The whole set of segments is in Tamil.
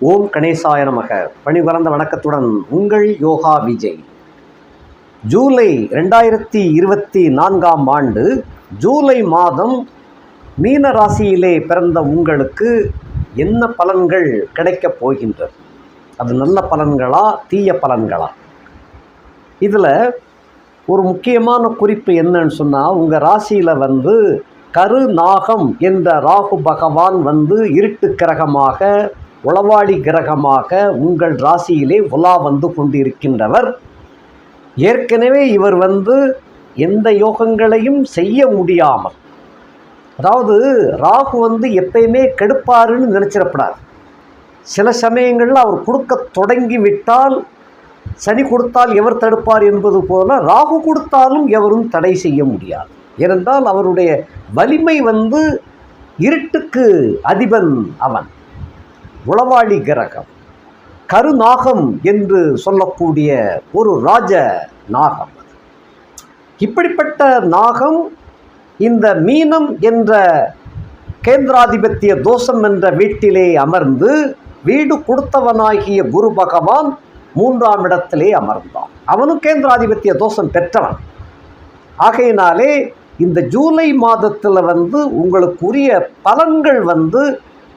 ஓம் கணேசாய நமக. பணிவரந்த வணக்கத்துடன் உங்கள் யோகா விஜய். ஜூலை ரெண்டாயிரத்தி இருபத்தி நான்காம் ஆண்டு ஜூலை மாதம் மீன ராசியிலே பிறந்த உங்களுக்கு என்ன பலன்கள் கிடைக்கப் போகின்றது? அது நல்ல பலன்களா தீய பலன்களா? இதில் ஒரு முக்கியமான குறிப்பு என்னன்னு சொன்னால் உங்கள் ராசியில் வந்து கரு நாகம் என்ற ராகு பகவான் வந்து இருட்டு கிரகமாக உளவாளி கிரகமாக உங்கள் ராசியிலே உலா வந்து கொண்டிருக்கின்றவர். ஏற்கனவே இவர் வந்து எந்த யோகங்களையும் செய்ய முடியாமல் அதாவது ராகு வந்து எப்பயுமே கெடுப்பாருன்னு நினச்சிடப்படாது. சில சமயங்களில் அவர் கொடுக்க தொடங்கி விட்டால் சனி கொடுத்தால் எவர் தடுப்பார் என்பது போல ராகு கொடுத்தாலும் எவரும் தடை செய்ய முடியாது. ஏனென்றால் அவருடைய வலிமை வந்து இருட்டுக்கு அதிபன் அவன். உளவாளி கிரகம். கருநாகம் என்று சொல்லக்கூடிய ஒரு ராஜ நாகம் இப்படிப்பட்ட நாகம் இந்த மீனம் என்ற கேந்திராதிபத்திய தோஷம் என்ற வீட்டிலே அமர்ந்து வீடு கொடுத்தவனாகிய குரு பகவான் மூன்றாம் இடத்திலே அமர்ந்தான். அவனும் கேந்திராதிபத்திய தோஷம் பெற்றவன். ஆகையினாலே இந்த ஜூலை மாதத்தில் வந்து உங்களுக்குரிய பலன்கள் வந்து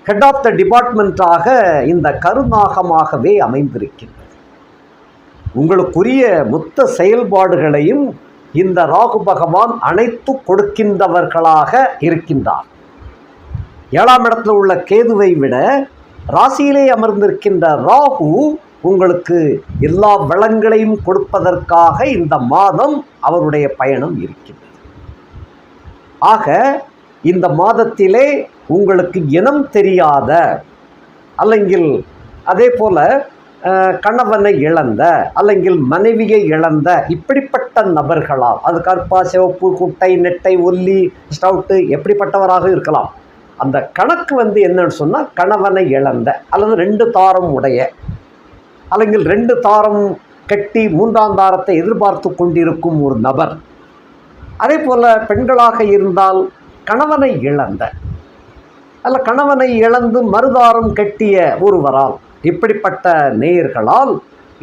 ஹெட் ஆஃப் த டிபார்ட்மெண்ட்டாக இந்த கருநாகமாகவே அமைந்திருக்கின்றது. உங்களுக்குரிய மொத்த செயல்பாடுகளையும் இந்த ராகு பகவான் அனைத்து கொடுக்கின்றவர்களாக இருக்கின்றார். ஏழாம் இடத்துல உள்ள கேதுவை விட ராசியிலே அமர்ந்திருக்கின்ற ராகு உங்களுக்கு எல்லா வளங்களையும் கொடுப்பதற்காக இந்த மாதம் அவருடைய பயணம் இருக்கின்றது. ஆக இந்த மாதத்திலே உங்களுக்கு இனம் தெரியாத அல்லங்கில் அதே போல் கணவனை இழந்த அல்லங்கில் மனைவியை இழந்த இப்படிப்பட்ட நபர்களால் அது கற்பா சிவப்பு குட்டை நெட்டை ஒல்லி ஸ்டவுட்டு எப்படிப்பட்டவராக இருக்கலாம்? அந்த கணக்கு வந்து என்னன்னு சொன்னால் கணவனை இழந்த அல்லது ரெண்டு தாரம் உடைய அல்லங்கில் ரெண்டு தாரம் கட்டி மூன்றாம் தாரத்தை எதிர்பார்த்து கொண்டிருக்கும் ஒரு நபர். அதே போல் பெண்களாக இருந்தால் கணவனை இழந்த. அல்ல கணவனை இழந்து மறுதாரம் கட்டிய ஒருவரால் இப்படிப்பட்ட நேயர்களால்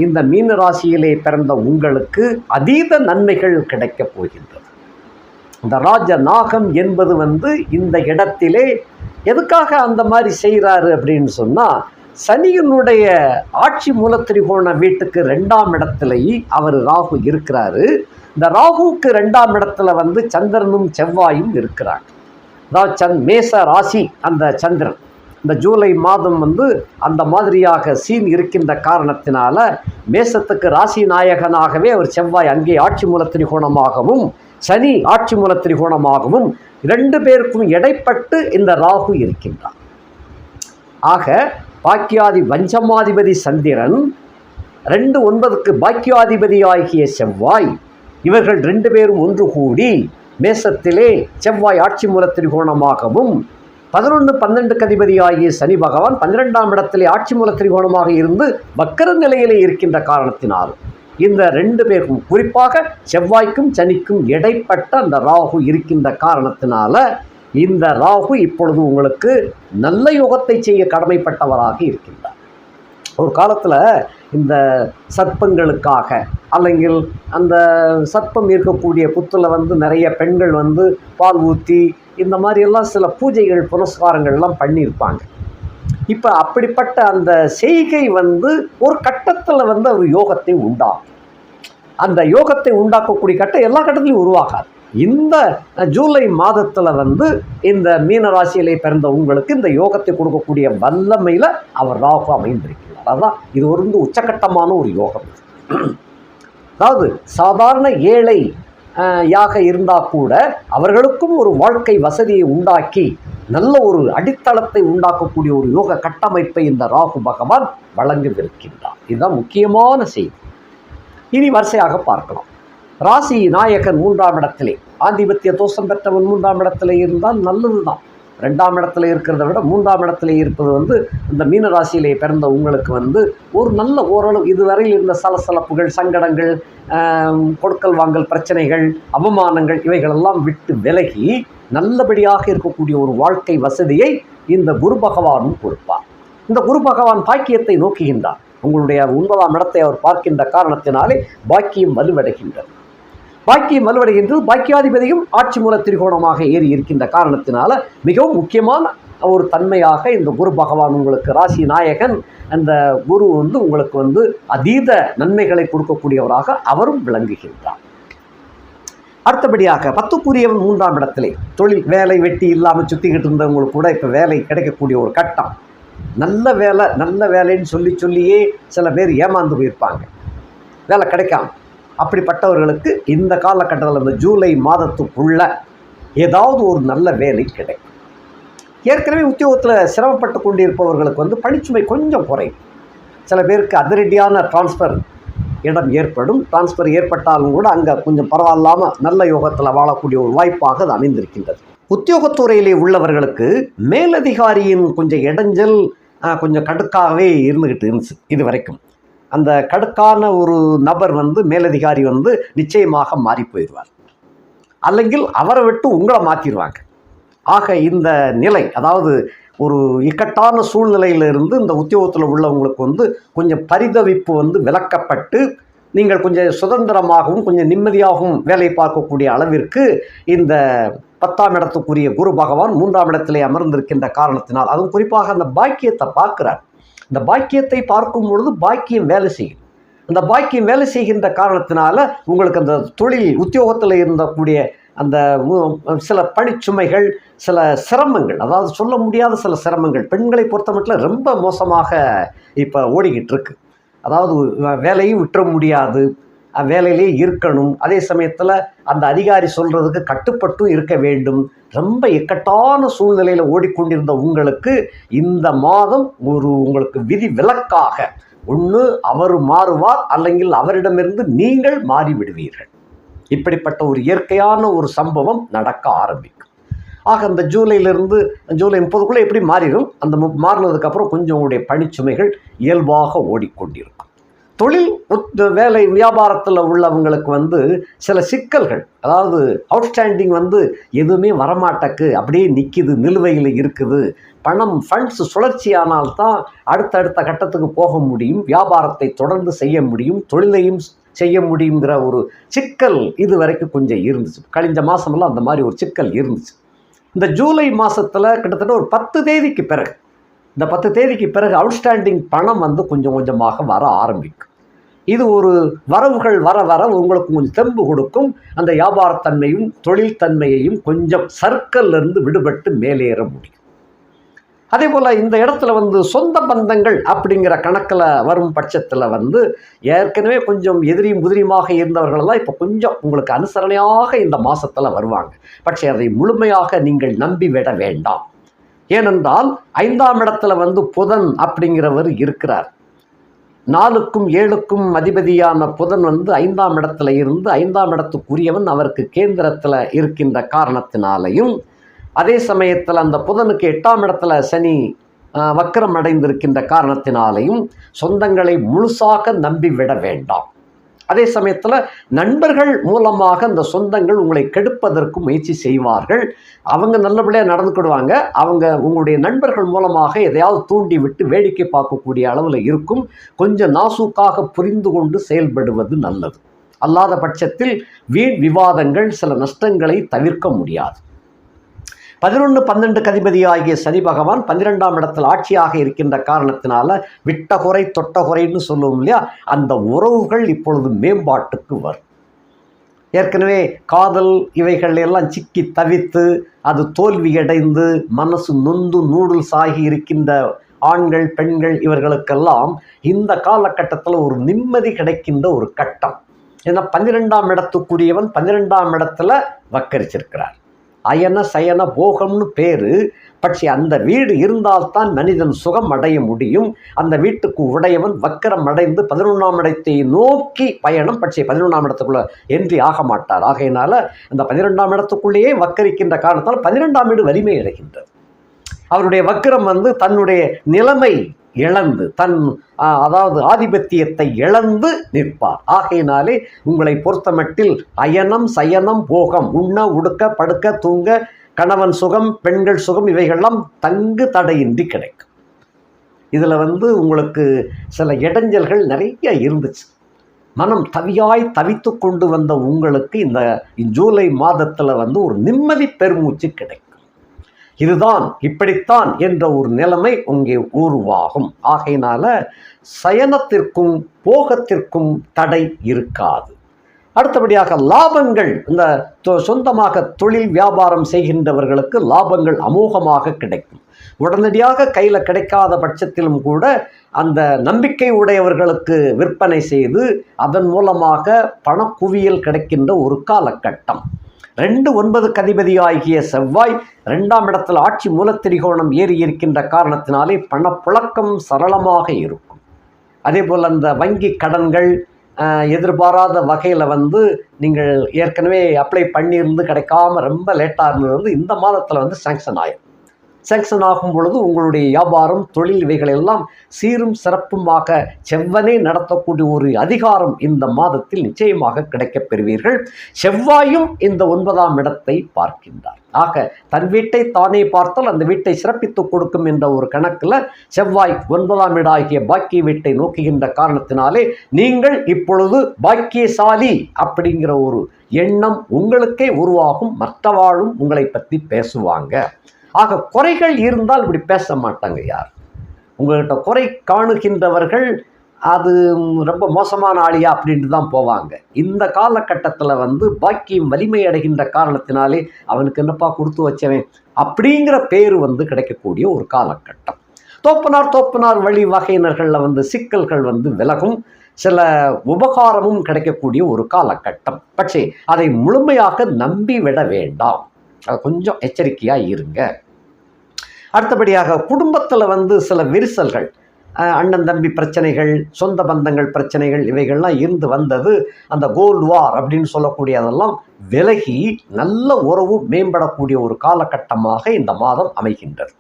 இந்த மீன ராசியிலே பிறந்த உங்களுக்கு அதீத நன்மைகள் கிடைக்கப் போகின்றது இந்த ராஜ நாகம் என்பது வந்து இந்த இடத்திலே எதுக்காக அந்த மாதிரி செய்கிறாரு அப்படின்னு சொன்னால் சனியினுடைய ஆட்சி மூலத்திரிகோண வீட்டுக்கு ரெண்டாம் இடத்துலையும் அவர் ராகு இருக்கிறாரு. இந்த ராகுவுக்கு ரெண்டாம் இடத்துல வந்து சந்திரனும் செவ்வாயும் இருக்கிறாங்க அதாவது சந்த் மேச ராசி அந்த சந்திரன். இந்த ஜூலை மாதம் வந்து அந்த மாதிரியாக சீன் இருக்கின்ற காரணத்தினால மேசத்துக்கு ராசி நாயகனாகவே அவர் செவ்வாய் அங்கே ஆட்சி மூல திரிகோணமாகவும் சனி ஆட்சி மூல திரிகோணமாகவும் இரண்டு பேருக்கும் இடைப்பட்டு இந்த ராகு இருக்கின்றார். ஆக பாக்கியாதி வஞ்சமாதிபதி சந்திரன் ரெண்டு ஒன்பதுக்கு பாக்கியாதிபதி ஆகிய செவ்வாய் இவர்கள் ரெண்டு பேரும் ஒன்று கூடி மேசத்திலே செவ்வாய் ஆட்சி மூல திரிகோணமாகவும் பதினொன்று பன்னெண்டு கதிபதியாகிய சனி பகவான் பன்னிரெண்டாம் இடத்திலே ஆட்சி மூல திரிகோணமாக இருந்து வக்கர நிலையிலே இருக்கின்ற காரணத்தினால் இந்த ரெண்டு பேருக்கும் குறிப்பாக செவ்வாய்க்கும் சனிக்கும் இடைப்பட்ட அந்த ராகு இருக்கின்ற காரணத்தினால இந்த ராகு இப்பொழுது உங்களுக்கு நல்ல யோகத்தை செய்ய கடமைப்பட்டவராக இருக்கின்றார். ஒரு காலத்தில் இந்த சர்ப்பங்களுக்காக அல்லங்கில் அந்த சர்ப்பம் இருக்கக்கூடிய புத்தில் வந்து நிறைய பெண்கள் வந்து பால் ஊற்றி இந்த மாதிரியெல்லாம் சில பூஜைகள் புரஸ்காரங்கள்லாம் பண்ணியிருப்பாங்க. இப்போ அப்படிப்பட்ட அந்த செய்கை வந்து ஒரு கட்டத்தில் வந்து ஒரு யோகத்தை உண்டாகும் அந்த யோகத்தை உண்டாக்கக்கூடிய கட்டம் எல்லா கட்டத்திலையும் உருவாகாது. இந்த ஜூலை மாதத்தில் வந்து இந்த மீன ராசியிலே பிறந்த உங்களுக்கு இந்த யோகத்தை கொடுக்கக்கூடிய வல்லமையில் அவர் ராகு அமைந்திருக்கிறார். அதான் இது வந்து உச்சக்கட்டமான ஒரு யோகம். அதாவது சாதாரண ஏழை யாக இருந்தால் கூட அவர்களுக்கும் ஒரு வாழ்க்கை வசதியை உண்டாக்கி நல்ல ஒரு அடித்தளத்தை உண்டாக்கக்கூடிய ஒரு யோக கட்டமைப்பை இந்த ராகு பகவான் வழங்கவிருக்கின்றார் இதுதான் முக்கியமான செய்தி. இனி வரிசையாக பார்க்கலாம். ராசி நாயகன் மூன்றாம் இடத்திலே. ஆதிபத்திய தோஷம் பெற்றவன் மூன்றாம் இடத்திலே இருந்தால் நல்லது தான் ரெண்டாம் இடத்துல இருக்கிறத விட மூன்றாம் இடத்துல இருப்பது வந்து இந்த மீன ராசியிலே பிறந்த உங்களுக்கு வந்து ஒரு நல்ல ஓரளவு இதுவரையில் இருந்த சலசலப்புகள் சங்கடங்கள் கொடுக்கல் வாங்கல் பிரச்சனைகள் அவமானங்கள் இவைகளெல்லாம் விட்டு விலகி நல்லபடியாக இருக்கக்கூடிய ஒரு வாழ்க்கை வசதியை இந்த குரு பகவானும் கொடுப்பார். இந்த குரு பகவான் பாக்கியத்தை நோக்குகின்றார். உங்களுடைய ஒன்பதாம் இடத்தை அவர் பார்க்கின்ற காரணத்தினாலே பாக்கியம் வலுவடைகின்றது. பாக்கியம் வலுவடைகின்றது. பாக்கியாதிபதியும் ஆட்சி மூல திரிகோணமாக ஏறி இருக்கின்ற காரணத்தினால மிகவும் முக்கியமான ஒரு தன்மையாக இந்த குரு பகவான் உங்களுக்கு ராசி நாயகன் அந்த குரு வந்து உங்களுக்கு வந்து அதீத நன்மைகளை கொடுக்கக்கூடியவராக அவரும் விளங்குகின்றார். அடுத்தபடியாக பத்துக்குரியவன் மூன்றாம் இடத்திலே தொழில் வேலை வெட்டி இல்லாமல் சுற்றிக்கிட்டு இருந்தவங்களுக்கு கூட இப்போ வேலை கிடைக்கக்கூடிய ஒரு கட்டம். நல்ல வேலை நல்ல வேலைன்னு சொல்லி சொல்லியே சில பேர் ஏமாந்து போயிருப்பாங்க. வேலை கிடைக்காம. அப்படிப்பட்டவர்களுக்கு இந்த காலகட்டத்தில் இந்த ஜூலை மாதத்துக்குள்ள ஏதாவது ஒரு நல்ல வேலை கிடைக்கும். ஏற்கனவே உத்தியோகத்தில் சிரமப்பட்டு கொண்டிருப்பவர்களுக்கு வந்து பணிச்சுமை கொஞ்சம் குறையும். சில பேருக்கு அதிரடியான டிரான்ஸ்ஃபர் இடம் ஏற்படும். டிரான்ஸ்ஃபர் ஏற்பட்டாலும் கூட அங்கே கொஞ்சம் பரவாயில்லாமல் நல்ல யோகத்தில் வாழக்கூடிய ஒரு வாய்ப்பாக அது அமைந்திருக்கின்றது. உத்தியோகத்துறையிலே உள்ளவர்களுக்கு மேலதிகாரியின் கொஞ்சம் இடைஞ்சல் கொஞ்சம் கடுக்காகவே இருந்துக்கிட்டு இருந்துச்சு இது வரைக்கும். அந்த கடுக்கான ஒரு நபர் வந்து மேலதிகாரி வந்து நிச்சயமாக மாறி போயிடுவார் அல்லங்கில் அவரை விட்டு உங்களை மாற்றிடுவாங்க ஆக இந்த நிலை அதாவது ஒரு இக்கட்டான சூழ்நிலையிலிருந்து இந்த உத்தியோகத்தில் உள்ளவங்களுக்கு வந்து கொஞ்சம் பரிதவிப்பு வந்து விளக்கப்பட்டு நீங்கள் கொஞ்சம் சுதந்திரமாகவும் கொஞ்சம் நிம்மதியாகவும் வேலை பார்க்கக்கூடிய அளவிற்கு இந்த பத்தாம் இடத்துக்குரிய குரு பகவான் மூன்றாம் இடத்திலே அமர்ந்திருக்கின்ற காரணத்தினால் அதுவும் குறிப்பாக அந்த பாக்கியத்தை பார்க்குறார். இந்த பாக்கியத்தை பார்க்கும் பொழுது பாக்கியம் வேலை செய்யும். அந்த பாக்கியம் வேலை செய்கின்ற காரணத்தினால உங்களுக்கு அந்த தொழில் உத்தியோகத்தில் இருந்தக்கூடிய அந்த சில பணிச்சுமைகள் சில சிரமங்கள் அதாவது சொல்ல முடியாத சில சிரமங்கள் பெண்களை பொறுத்த மட்டும் ரொம்ப மோசமாக இப்போ ஓடிக்கிட்டு இருக்கு அதாவது வேலையும் விட்டுற முடியாது வேலையிலே இருக்கணும். அதே சமயத்தில் அந்த அதிகாரி சொல்கிறதுக்கு கட்டுப்பட்டும் இருக்க வேண்டும். ரொம்ப இக்கட்டான சூழ்நிலையில் ஓடிக்கொண்டிருந்த உங்களுக்கு இந்த மாதம் ஒரு உங்களுக்கு விதி விலக்காக ஒன்று அவர் மாறுவார் അല്ലെങ്കിൽ அவரிடமிருந்து நீங்கள் மாறிவிடுவீர்கள் இப்படிப்பட்ட ஒரு இயற்கையான ஒரு சம்பவம் நடக்க ஆரம்பிக்கும் ஆக அந்த ஜூலையிலிருந்து ஜூலை முப்பதுக்குள்ளே எப்படி மாறிடும் அந்த மு- மாறினதுக்கப்புறம் கொஞ்சம் உங்களுடைய பணிச்சுமைகள் இயல்பாக ஓடிக்கொண்டிருக்கும் தொழில் வேலை வியாபாரத்தில் உள்ளவங்களுக்கு வந்து சில சிக்கல்கள். அதாவது அவுட்ஸ்டாண்டிங் வந்து எதுவுமே வரமாட்டக்கு அப்படியே நிற்கிது நிலுவையில் இருக்குது. பணம் ஃபண்ட்ஸ் சுழற்சியானால்தான் அடுத்தடுத்த கட்டத்துக்கு போக முடியும் வியாபாரத்தை தொடர்ந்து செய்ய முடியும் தொழிலையும் செய்ய முடியுங்கிற ஒரு சிக்கல் இது வரைக்கும் கொஞ்சம் இருந்துச்சு. கழிஞ்ச மாதமெல்லாம் அந்த மாதிரி ஒரு சிக்கல் இருந்துச்சு. இந்த ஜூலை மாதத்தில் கிட்டத்தட்ட ஒரு பத்து தேதிக்கு பிறகு இந்த பத்து தேதிக்கு பிறகு அவுட்ஸ்டாண்டிங் பணம் வந்து கொஞ்சம் கொஞ்சமாக வர ஆரம்பிக்கும். இது ஒரு வரவுகள் வர வர உங்களுக்கு கொஞ்சம் தெம்பு கொடுக்கும் அந்த வியாபாரத்தன்மையும் தொழில் தன்மையையும் கொஞ்சம் சர்க்கல்ல இருந்து விடுபட்டு மேலேற முடியும் அதே போல் இந்த இடத்துல வந்து சொந்த பந்தங்கள் அப்படிங்கிற கணக்கில் வரும் பட்சத்தில் வந்து ஏற்கனவே கொஞ்சம் எதிரியும் புதிரியுமாக இருந்தவர்களெல்லாம் இப்போ கொஞ்சம் உங்களுக்கு அனுசரணையாக இந்த மாதத்தில் வருவாங்க പക്ഷേ அதை முழுமையாக நீங்கள் நம்பி விட வேண்டாம் ஏனென்றால் ஐந்தாம் இடத்துல வந்து புதன் அப்படிங்கிறவர் இருக்கிறார் நாலுக்கும் ஏழுக்கும் அதிபதியான புதன் வந்து ஐந்தாம் இடத்துல இருந்து ஐந்தாம் இடத்துக்குரியவன் அவருக்கு கேந்திரத்தில் இருக்கின்ற காரணத்தினாலையும் அதே சமயத்தில் அந்த புதனுக்கு எட்டாம் இடத்துல சனி வக்கரம் அடைந்திருக்கின்ற காரணத்தினாலையும் சொந்தங்களை முழுசாக நம்பி விட வேண்டாம். அதே சமயத்தில் நண்பர்கள் மூலமாக அந்த சொந்தங்கள் உங்களை கெடுப்பதற்கு முயற்சி செய்வார்கள். அவங்க நல்லபடியாக நடந்துக்கிடுவாங்க. அவங்க உங்களுடைய நண்பர்கள் மூலமாக எதையாவது தூண்டி விட்டு வேடிக்கை பார்க்கக்கூடிய அளவில் இருக்கும். கொஞ்சம் நாசூக்காக புரிந்து கொண்டு செயல்படுவது நல்லது. அல்லாத பட்சத்தில் வீண் விவாதங்கள் சில நஷ்டங்களை தவிர்க்க முடியாது. பதினொன்று பன்னெண்டு கதிபதி ஆகிய சனி பகவான் பன்னிரெண்டாம் இடத்தில் ஆட்சியாக இருக்கின்ற காரணத்தினால விட்டகுறை தொட்டகுறைன்னு சொல்லுவோம் இல்லையா? அந்த உறவுகள் இப்பொழுது மேம்பாட்டுக்கு வரும். ஏற்கனவே காதல் இவைகள் எல்லாம் சிக்கி தவித்து அது தோல்வியடைந்து மனசு நொந்து நூடுல்ஸ் ஆகி இருக்கின்ற ஆண்கள் பெண்கள் இவர்களுக்கெல்லாம் இந்த காலகட்டத்தில் ஒரு நிம்மதி கிடைக்கின்ற ஒரு கட்டம். ஏன்னா பன்னிரெண்டாம் இடத்துக்குரியவன் பன்னிரெண்டாம் இடத்துல வக்கரிச்சிருக்கிறார். அயன சயன போகம்னு பேரு. பட்சி அந்த வீடு இருந்தால்தான் மனிதன் சுகம் அடைய முடியும். அந்த வீட்டுக்கு உடையவன் வக்கரம் அடைந்து பதினொன்றாம் இடத்தை நோக்கி பயணம். பட்சி பதினொன்றாம் இடத்துக்குள்ள என்றி ஆக மாட்டார். ஆகையினால அந்த பதினெண்டாம் இடத்துக்குள்ளேயே வக்கரிக்கின்ற காரணத்தால் பதினெண்டாம் வீடு வலிமை அடைகின்றது. அவருடைய வக்கிரம் வந்து தன்னுடைய நிலைமை இழந்து தன் அதாவது ஆதிபத்தியத்தை இழந்து நிற்பார். ஆகையினாலே உங்களை பொறுத்தமட்டில் அயனம் சயனம் போகம் உண்ண உடுக்க படுக்க தூங்க கணவன் சுகம் பெண்கள் சுகம் இவைகள்லாம் தங்கு தடையின்றி கிடைக்கும். இதில் வந்து உங்களுக்கு சில இடைஞ்சல்கள் நிறைய இருந்துச்சு. மனம் தவியாய் தவித்து கொண்டு வந்த உங்களுக்கு இந்த ஜூலை மாதத்தில் வந்து ஒரு நிம்மதி பெருமூச்சு கிடைக்கும். இதுதான் இப்படித்தான் என்ற ஒரு நிலைமை இங்கே உருவாகும். ஆகையினால சயனத்திற்கும் போகத்திற்கும் தடை இருக்காது. அடுத்தபடியாக லாபங்கள் இந்த தொ- சொந்தமாக தொழில் வியாபாரம் செய்கின்றவர்களுக்கு லாபங்கள் அமோகமாக கிடைக்கும். உடனடியாக கையில் கிடைக்காத பட்சத்திலும் கூட அந்த நம்பிக்கை உடையவர்களுக்கு விற்பனை செய்து அதன் மூலமாக பணக்குவியல் கிடைக்கின்ற ஒரு காலகட்டம். ரெண்டு ஒன்பது கதிபதியாகிய செவ்வாய் ரெண்டாம் இடத்தில் ஆட்சி மூலத்திரிகோணம் ஏறி இருக்கின்ற காரணத்தினாலே பணப்புழக்கம் சரளமாக இருக்கும். அதே போல் அந்த வங்கி கடன்கள் எதிர்பாராத வகையில் வந்து நீங்கள் ஏற்கனவே அப்ளை பண்ணியிருந்து கிடைக்காம ரொம்ப லேட்டாக இருந்தது. வந்து இந்த மாதத்தில் வந்து சேங்ஷன் ஆயிடும் சேங்ஷன் ஆகும் பொழுது உங்களுடைய வியாபாரம் தொழில் இவைகள் எல்லாம் சீரும் சிறப்புமாக செவ்வனே நடத்தக்கூடிய ஒரு அதிகாரம் இந்த மாதத்தில் நிச்சயமாக கிடைக்கப் பெறுவீர்கள். செவ்வாயும் இந்த ஒன்பதாம் இடத்தை பார்க்கின்றார். ஆக தன் வீட்டை தானே பார்த்தால் அந்த வீட்டை சிறப்பித்து கொடுக்கும் என்ற ஒரு கணக்கில் செவ்வாய் ஒன்பதாம் இடாகிய பாக்கிய வீட்டை நோக்குகின்ற காரணத்தினாலே நீங்கள் இப்பொழுது பாக்கியசாலி அப்படிங்கிற ஒரு எண்ணம் உங்களுக்கே உருவாகும் மற்றவாழும் உங்களை பற்றி பேசுவாங்க. ஆக குறைகள் இருந்தால் இப்படி பேச மாட்டாங்க யார்? உங்கள்கிட்ட குறை காணுகின்றவர்கள் அது ரொம்ப மோசமான ஆளியா அப்படின்ட்டு தான் போவாங்க. இந்த காலகட்டத்தில் வந்து பாக்கியம் வலிமை அடைகின்ற காரணத்தினாலே அவனுக்கு என்னப்பா கொடுத்து வச்சவன் அப்படிங்கிற பேர் வந்து கிடைக்கக்கூடிய ஒரு காலகட்டம். தோப்பனார் தோப்பனார் வழி வகையினர்களில் வந்து சிக்கல்கள் வந்து விலகும். சில உபகாரமும் கிடைக்கக்கூடிய ஒரு காலகட்டம். பட்சே அதை முழுமையாக நம்பி விட வேண்டாம். அது கொஞ்சம் எச்சரிக்கையாக இருங்க. அடுத்தபடியாக குடும்பத்தில் வந்து சில விரிசல்கள் அண்ணன் தம்பி பிரச்சனைகள் சொந்த பந்தங்கள் பிரச்சனைகள் இவைகள்லாம் இருந்து வந்தது. அந்த கோல்டு வார் அப்படின்னு சொல்லக்கூடியதெல்லாம் விலகி நல்ல உறவு மேம்படக்கூடிய ஒரு காலகட்டமாக இந்த மாதம் அமைகின்றது.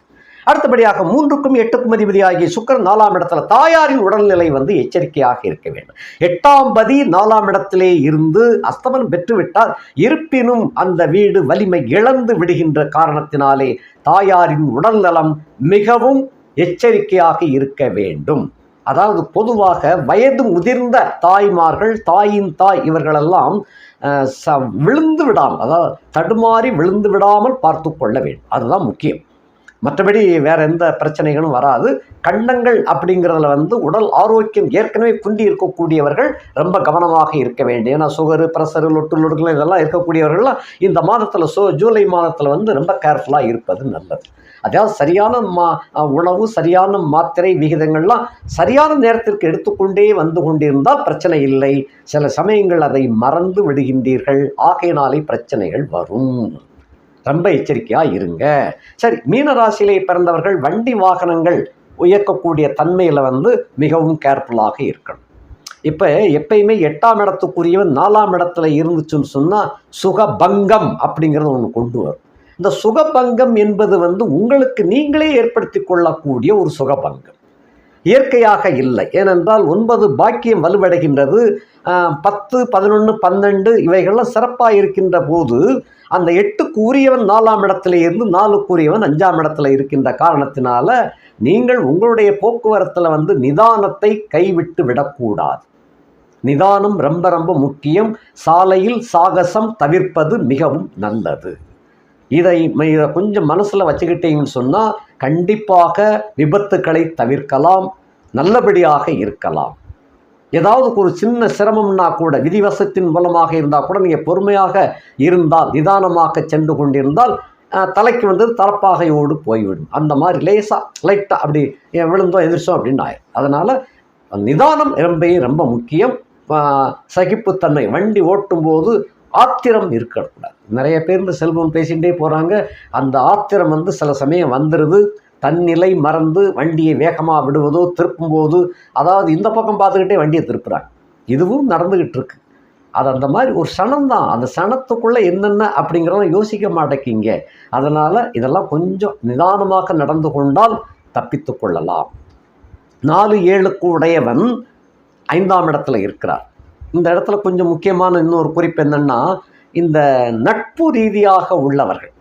அடுத்தபடியாக மூன்றுக்கும் எட்டுக்கும் அதிபதி ஆகிய சுக்கரன் நாலாம் இடத்துல தாயாரின் உடல்நிலை வந்து எச்சரிக்கையாக இருக்க வேண்டும். எட்டாம் பதி நாலாம் இடத்திலே இருந்து அஸ்தமனம் பெற்றுவிட்டால் இருப்பினும் அந்த வீடு வலிமை இழந்து விடுகின்ற காரணத்தினாலே தாயாரின் உடல்நலம் மிகவும் எச்சரிக்கையாக இருக்க வேண்டும். அதாவது பொதுவாக வயது முதிர்ந்த தாய்மார்கள் தாயின் தாய் இவர்களெல்லாம் ச விழுந்து விடாமல் அதாவது தடுமாறி விழுந்து விடாமல் பார்த்து கொள்ள வேண்டும். அதுதான் முக்கியம். மற்றபடி வேற எந்த பிரச்சனைகளும் வராது. கண்டங்கள் அப்படிங்கிறதுல வந்து உடல் ஆரோக்கியம் ஏற்கனவே குண்டி இருக்கக்கூடியவர்கள் ரொம்ப கவனமாக இருக்க வேண்டும். ஏன்னா சுகரு ப்ரெஷரு லொட்டு லொடுகள் இதெல்லாம் இருக்கக்கூடியவர்கள்லாம் இந்த மாதத்தில் சோ ஜூலை மாதத்தில் வந்து ரொம்ப கேர்ஃபுல்லாக இருப்பது நல்லது. அதாவது சரியான மா உணவு சரியான மாத்திரை விகிதங்கள்லாம் சரியான நேரத்திற்கு எடுத்துக்கொண்டே வந்து கொண்டிருந்தால் பிரச்சனை இல்லை. சில சமயங்கள் அதை மறந்து விடுகின்றீர்கள். ஆகையினாலே பிரச்சனைகள் வரும். ரொம்ப எச்சரிக்கையாக இருங்க. சரி மீனராசியிலே பிறந்தவர்கள் வண்டி வாகனங்கள் இயக்கக்கூடிய தன்மையில் வந்து மிகவும் கேர்ஃபுல்லாக இருக்கணும். இப்போ எப்பயுமே எட்டாம் இடத்துக்குரியவன் நாலாம் இடத்துல இருந்துச்சுன்னு சொன்னால் சுகபங்கம் அப்படிங்கிறது ஒன்று கொண்டு வரும். இந்த சுகபங்கம் என்பது வந்து உங்களுக்கு நீங்களே ஏற்படுத்தி கொள்ளக்கூடிய ஒரு சுகபங்கம். இயற்கையாக இல்லை. ஏனென்றால் ஒன்பது பாக்கியம் வலுவடைகின்றது. பத்து பதினொன்று பன்னெண்டு இவைகள்லாம் சிறப்பாக இருக்கின்ற போது அந்த எட்டுக்கு உரியவன் நாலாம் இடத்துல இருந்து நாலுக்கு உரியவன் அஞ்சாம் இடத்துல இருக்கின்ற காரணத்தினால நீங்கள் உங்களுடைய போக்குவரத்தில் வந்து நிதானத்தை கைவிட்டு விடக்கூடாது. நிதானம் ரொம்ப ரொம்ப முக்கியம். சாலையில் சாகசம் தவிர்ப்பது மிகவும் நல்லது. இதை ம- இதை கொஞ்சம் மனசில் வச்சுக்கிட்டீங்கன்னு சொன்னால் கண்டிப்பாக விபத்துக்களை தவிர்க்கலாம் நல்லபடியாக இருக்கலாம். ஏதாவது ஒரு சின்ன சிரமம்னா கூட விதிவசத்தின் மூலமாக இருந்தால் கூட நீங்கள் பொறுமையாக இருந்தால் நிதானமாக சென்று கொண்டிருந்தால் தலைக்கு வந்து தலப்பாகையோடு போய்விடும். அந்த மாதிரி லேசாக லைட்டாக அப்படி விழுந்தோம் எதிர்ச்சோம் அப்படின்னு ஆயிடும் அதனால் நிதானம் ரொம்ப ரொம்ப முக்கியம். சகிப்புத்தன்மை. வண்டி ஓட்டும்போது ஆத்திரம் இருக்கக்கூடாது. நிறைய பேர் இந்த செல்வம் பேசிகிட்டே போகிறாங்க அந்த ஆத்திரம் வந்து சில சமயம் வந்துடுது தன்னிலை மறந்து வண்டியை வேகமாக விடுவதோ திருப்பும்போது அதாவது இந்த பக்கம் பார்த்துக்கிட்டே வண்டியை திருப்புறாங்க. இதுவும் நடந்துக்கிட்டு இருக்கு. அது அந்த மாதிரி ஒரு சனம் தான். அந்த சனத்துக்குள்ளே என்னென்ன அப்படிங்கிறத யோசிக்க மாட்டேங்கிங்க அதனால் இதெல்லாம் கொஞ்சம் நிதானமாக நடந்து கொண்டால் தப்பித்து கொள்ளலாம். நாலு ஏழுக்கு உடையவன் ஐந்தாம் இடத்துல இருக்கிறார். இந்த இடத்துல கொஞ்சம் முக்கியமான இன்னொரு குறிப்பு என்னன்னா இந்த நட்பு ரீதியாக உள்ளவர்கள்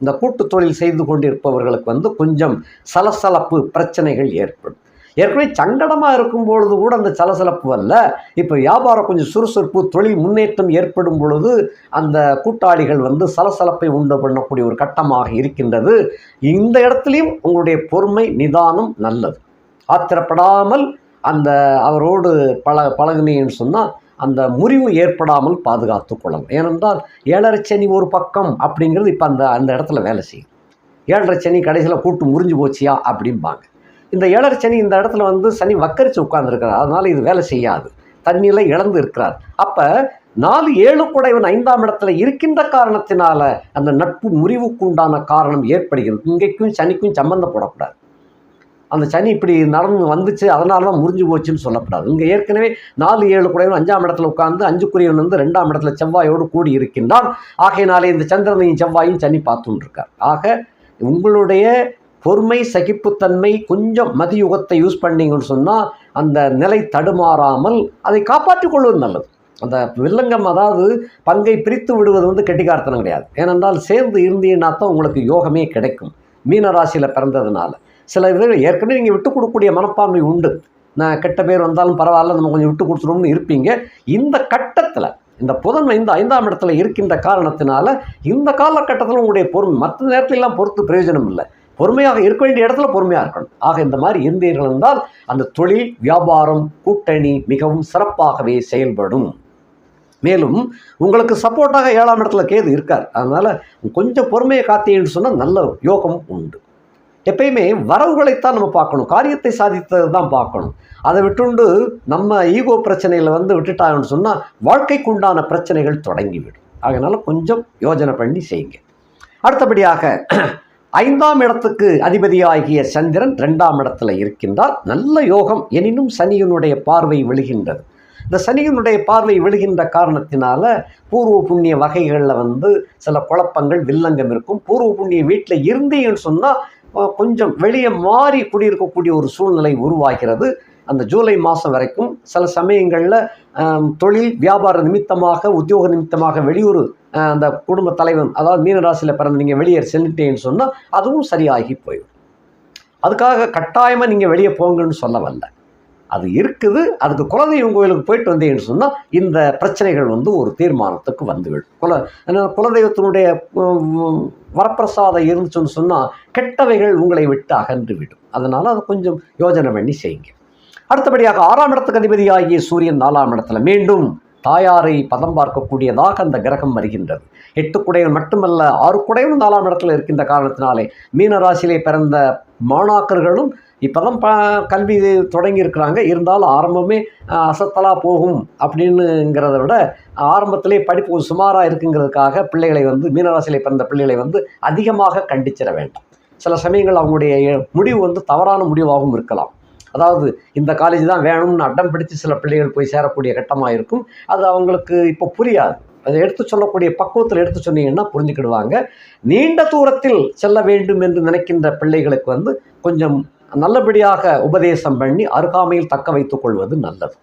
இந்த கூட்டு தொழில் செய்து கொண்டிருப்பவர்களுக்கு வந்து கொஞ்சம் சலசலப்பு பிரச்சனைகள் ஏற்படும். ஏற்கனவே சங்கடமாக இருக்கும் பொழுது கூட அந்த சலசலப்பு அல்ல இப்போ வியாபாரம் கொஞ்சம் சுறுசுறுப்பு தொழில் முன்னேற்றம் ஏற்படும் பொழுது அந்த கூட்டாளிகள் வந்து சலசலப்பை உண்டு பண்ணக்கூடிய ஒரு கட்டமாக இருக்கின்றது. இந்த இடத்துலையும் உங்களுடைய பொறுமை நிதானம் நல்லது. ஆத்திரப்படாமல் அந்த அவரோடு பழ பழகுனீங்கன்னு சொன்னால் அந்த முறிவு ஏற்படாமல் பாதுகாத்து கொள்ளணும். ஏனென்றால் ஏழரை சனி ஒரு பக்கம் அப்படிங்கிறது இப்போ அந்த அந்த இடத்துல வேலை செய்யும். ஏழரை சனி கடைசியில் கூட்டு முறிஞ்சு போச்சியா அப்படிம்பாங்க. இந்த ஏழரை சனி இந்த இடத்துல வந்து சனி வக்கரிச்சு உட்கார்ந்துருக்கிறார். அதனால் இது வேலை செய்யாது. தண்ணியில் இழந்து இருக்கிறார். அப்போ நாலு ஏழு குடைவன் ஐந்தாம் இடத்துல இருக்கின்ற காரணத்தினால அந்த நட்பு முறிவுக்கு உண்டான காரணம் ஏற்படுகிறது. இங்கேக்கும் சனிக்கும் சம்பந்தப்படக்கூடாது. அந்த சனி இப்படி நடந்து வந்துச்சு அதனால தான் முறிஞ்சு போச்சுன்னு சொல்லப்படாது. இங்கே ஏற்கனவே நாலு ஏழு குடைவன் அஞ்சாம் இடத்துல உட்கார்ந்து அஞ்சு குரியவன் வந்து ரெண்டாம் இடத்துல செவ்வாயோடு கூடி இருக்கின்றான் ஆகையினாலே இந்த சந்திரனையும் செவ்வாயும் சனி பார்த்துன்னு இருக்கார் ஆக உங்களுடைய பொறுமை சகிப்புத்தன்மை கொஞ்சம் மதியுகத்தை யூஸ் பண்ணீங்கன்னு சொன்னால் அந்த நிலை தடுமாறாமல் அதை காப்பாற்றிக் கொள்வது நல்லது. அந்த வில்லங்கம் அதாவது பங்கை பிரித்து விடுவது வந்து கெட்டிக்கார்த்தனம் கிடையாது. ஏனென்றால் சேர்ந்து இருந்தீங்கன்னா தான் உங்களுக்கு யோகமே கிடைக்கும். மீனராசியில் பிறந்ததுனால. சில இது ஏற்கனவே நீங்கள் விட்டு கொடுக்கக்கூடிய மனப்பான்மை உண்டு. நான் கெட்ட பேர் வந்தாலும் பரவாயில்ல நம்ம கொஞ்சம் விட்டு கொடுத்துருவோம்னு இருப்பீங்க. இந்த கட்டத்தில் இந்த புதன் இந்த ஐந்தாம் இடத்துல இருக்கின்ற காரணத்தினால இந்த காலகட்டத்தில் உங்களுடைய பொறுமை மற்ற நேரத்திலெல்லாம் பொறுத்து பிரயோஜனம் இல்லை. பொறுமையாக இருக்க வேண்டிய இடத்துல பொறுமையாக இருக்கணும். ஆக இந்த மாதிரி இருந்தீர்கள் என்றால் அந்த தொழில் வியாபாரம் கூட்டணி மிகவும் சிறப்பாகவே செயல்படும். மேலும் உங்களுக்கு சப்போர்ட்டாக ஏழாம் இடத்துல கேது இருக்கார். அதனால் கொஞ்சம் பொறுமையை காத்தீங்கன்னு சொன்னால் நல்ல யோகம் உண்டு. எப்பயுமே வரவுகளைத்தான் நம்ம பார்க்கணும். காரியத்தை சாதித்தது தான் பார்க்கணும். அதை விட்டுண்டு நம்ம ஈகோ பிரச்சனையில் வந்து விட்டுட்டாங்கன்னு சொன்னால் வாழ்க்கைக்கு உண்டான பிரச்சனைகள் தொடங்கிவிடும். அதனால் கொஞ்சம் யோஜனை பண்ணி செய்யுங்க. அடுத்தபடியாக ஐந்தாம் இடத்துக்கு அதிபதியாகிய சந்திரன் ரெண்டாம் இடத்துல இருக்கின்றார். நல்ல யோகம் எனினும் சனியினுடைய பார்வை விழுகின்றது. இந்த சனியினுடைய பார்வை விழுகின்ற காரணத்தினால பூர்வ புண்ணிய வகைகளில் வந்து சில குழப்பங்கள் வில்லங்கம் இருக்கும். பூர்வ புண்ணிய வீட்டில் இருந்தீங்கன்னு சொன்னால் கொஞ்சம் வெளியே மாறி குடியிருக்கக்கூடிய ஒரு சூழ்நிலை உருவாகிறது. அந்த ஜூலை மாதம் வரைக்கும் சில சமயங்களில் தொழில் வியாபார நிமித்தமாக உத்தியோக நிமித்தமாக வெளியூர் அந்த குடும்ப தலைவன் அதாவது மீனராசியில் பிறந்த நீங்கள் வெளியே சென்றுட்டேன்னு சொன்னால் அதுவும் சரியாகி போயிடும். அதுக்காக கட்டாயமாக நீங்கள் வெளியே போங்கன்னு சொல்ல வரல. அது இருக்குது அதுக்கு குலதெய்வம் கோயிலுக்கு போயிட்டு வந்தீங்கன்னு சொன்னால் இந்த பிரச்சனைகள் வந்து ஒரு தீர்மானத்துக்கு வந்துவிடும். குல குலதெய்வத்தினுடைய வரப்பிரசாதம் இருந்துச்சுன்னு சொன்னால் கெட்டவைகள் உங்களை விட்டு அகன்று விடும் அதனால் அதை கொஞ்சம் யோஜனை பண்ணி செய்யுங்க. அடுத்தபடியாக ஆறாம் இடத்துக்கு அதிபதியாகிய சூரியன் நாலாம் இடத்துல மீண்டும் தாயாரை பதம் பார்க்கக்கூடியதாக அந்த கிரகம் வருகின்றது. எட்டு குடைகள் மட்டுமல்ல ஆறு குடைகளும் நாலாம் இடத்துல இருக்கின்ற காரணத்தினாலே மீன ராசியிலே பிறந்த மாணாக்கர்களும் இப்போதான் ப கல்வி தொடங்கியிருக்கிறாங்க. இருந்தாலும் ஆரம்பமே அசத்தலாக போகும் அப்படின்னுங்கிறத விட ஆரம்பத்திலே படிப்பு சுமாராக இருக்குங்கிறதுக்காக பிள்ளைகளை வந்து மீனராசியில் பிறந்த பிள்ளைகளை வந்து அதிகமாக கண்டிச்சிட வேண்டாம். சில சமயங்கள் அவங்களுடைய முடிவு வந்து தவறான முடிவாகவும் இருக்கலாம். அதாவது இந்த காலேஜ் தான் வேணும்னு அடம் பிடித்து சில பிள்ளைகள் போய் சேரக்கூடிய கட்டமாக இருக்கும் அது அவங்களுக்கு இப்போ புரியாது. அதை எடுத்து சொல்லக்கூடிய பக்குவத்தில் எடுத்து சொன்னீங்கன்னா புரிஞ்சுக்கிடுவாங்க. நீண்ட தூரத்தில் செல்ல வேண்டும் என்று நினைக்கின்ற பிள்ளைகளுக்கு வந்து கொஞ்சம் நல்லபடியாக உபதேசம் பண்ணி அருகாமையில் தக்க வைத்துக் கொள்வது நல்லது.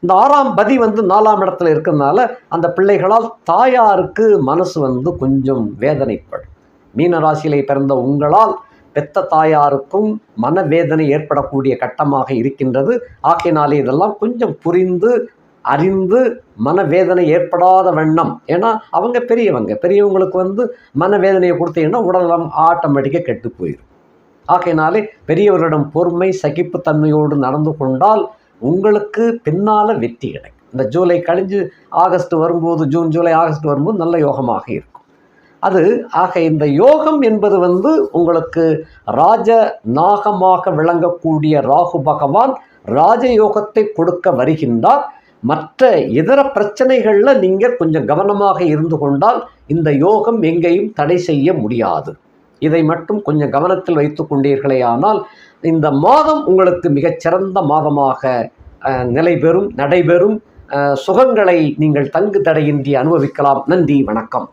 இந்த ஆறாம் பதி வந்து நாலாம் இடத்துல இருக்கிறதுனால அந்த பிள்ளைகளால் தாயாருக்கு மனசு வந்து கொஞ்சம் வேதனைப்படும். மீன ராசியிலே பிறந்த உங்களால் பெத்த தாயாருக்கும் மனவேதனை ஏற்படக்கூடிய கட்டமாக இருக்கின்றது. ஆகையினாலே இதெல்லாம் கொஞ்சம் புரிந்து அறிந்து மனவேதனை ஏற்படாத வண்ணம். ஏன்னா அவங்க பெரியவங்க. பெரியவங்களுக்கு வந்து மனவேதனையை கொடுத்தீங்கன்னா உடலம் ஆட்டோமேட்டிக்காக கெட்டு போயிடும் ஆகையினாலே பெரியவர்களிடம் பொறுமை சகிப்புத்தன்மையோடு நடந்து கொண்டால் உங்களுக்கு பின்னால் வெற்றி கிடைக்கும். இந்த ஜூலை கழிஞ்சு ஆகஸ்ட் வரும்போது ஜூன் ஜூலை ஆகஸ்ட் வரும்போது நல்ல யோகமாக இருக்கும். அது ஆக இந்த யோகம் என்பது வந்து உங்களுக்கு ராஜ நாகமாக விளங்கக்கூடிய ராகு பகவான் ராஜயோகத்தை கொடுக்க வருகின்றார். மற்ற இதர பிரச்சனைகளில் நீங்கள் கொஞ்சம் கவனமாக இருந்து கொண்டால் இந்த யோகம் எங்கேயும் தடை செய்ய முடியாது. இதை மட்டும் கொஞ்சம் கவனத்தில் வைத்து கொண்டீர்களே ஆனால் இந்த மாதம் உங்களுக்கு மிகச்சிறந்த மாதமாக நிலைபெறும் நடைபெறும் சுகங்களை நீங்கள் தங்கு தடையின்றி அனுபவிக்கலாம். நன்றி வணக்கம்.